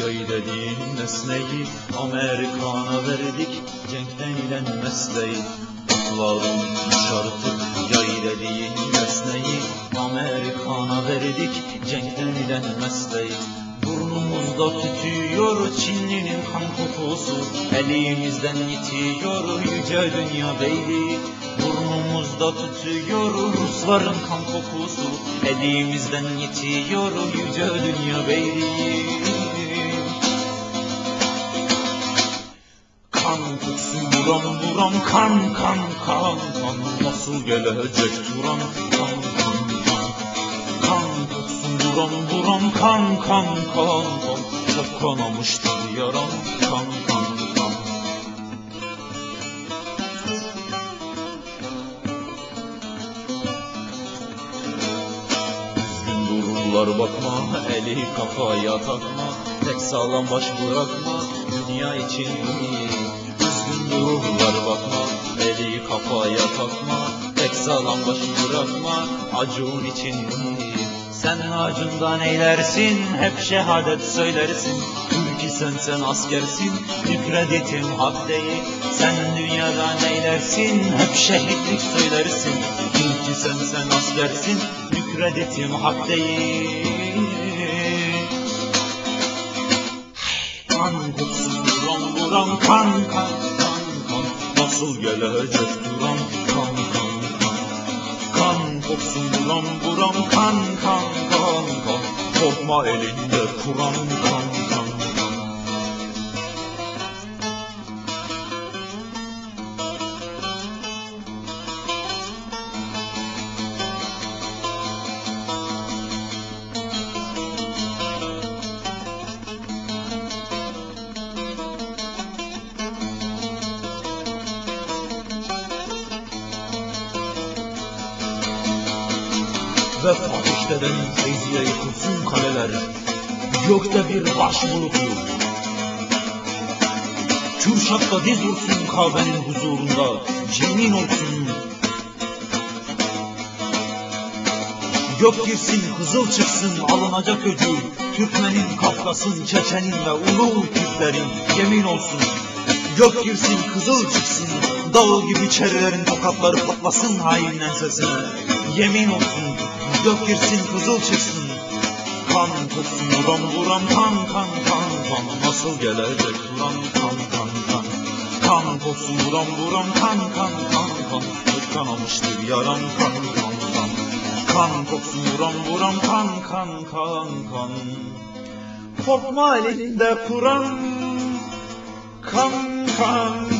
Yayı dediğin nesneyi Amerikana verdik cenkten ile mesleği. Oklarım boşalttık yayı dediğin nesneyi Amerikana verdik cenkten ile mesleği. Burnumuzda tütüyor Çinli'nin kan kokusu Elimizden yitiyor yüce dünya beyli Burnumuzda tütüyor Rusların kan kokusu Elimizden yitiyor yüce dünya beyli Kan buram buram kan kan kan. Kan Nasıl gelecek turan kan kan kan. Kan buram buram kan kan kan kan. Çok kanamıştır yaram kan kan kan. Düzgün dururlar bakma, eli kafaya takma. Tek sağlam baş bırakma, dünya için iyi Dururlar bakma, eli kafaya takma Tek sağlam baş bırakma, acun için iyi Sen acından eylersin, hep şehadet söylersin. Ülki sen sen askersin, nükredetim hak değil. Sen dünyadan eylersin, hep şehitlik söylersin. Ülki sen sen askersin, nükredetim hak değil. Kan buram kan kan kan kan Nasıl gelecek duran kan kan kan? Kan kokusu buram buram kan kan kan kan. Korkma elinde Kur'an kan kan Ve Fatih deden Feyzi'ye yıkılsın kaleler Gökte bir baş bulutu Kürşat'ta diz vursun Kabe'nin huzurunda Cemin olsun Gök girsin, kızıl çıksın, alınacak ödül. Türkmenin, Kafkas'ın, Çeçen'in ve Ulu Türklerin yemin olsun. Gök girsin, kızıl çıksın, dağ gibi çerilerin tokatları patlasın hainin ensesine. Yemin olsun, gök girsin, kızıl çıksın. Kan koksun, buram buram, kan kan kan kan. Nasıl gelecek buram kan kan kan. Kan koksun, buram buram, kan kan kan kan. Kanamıştır yaram kan kan kan. Kan koksun buram buram kan kan kan kan Korkma elinde Kur'an kan kan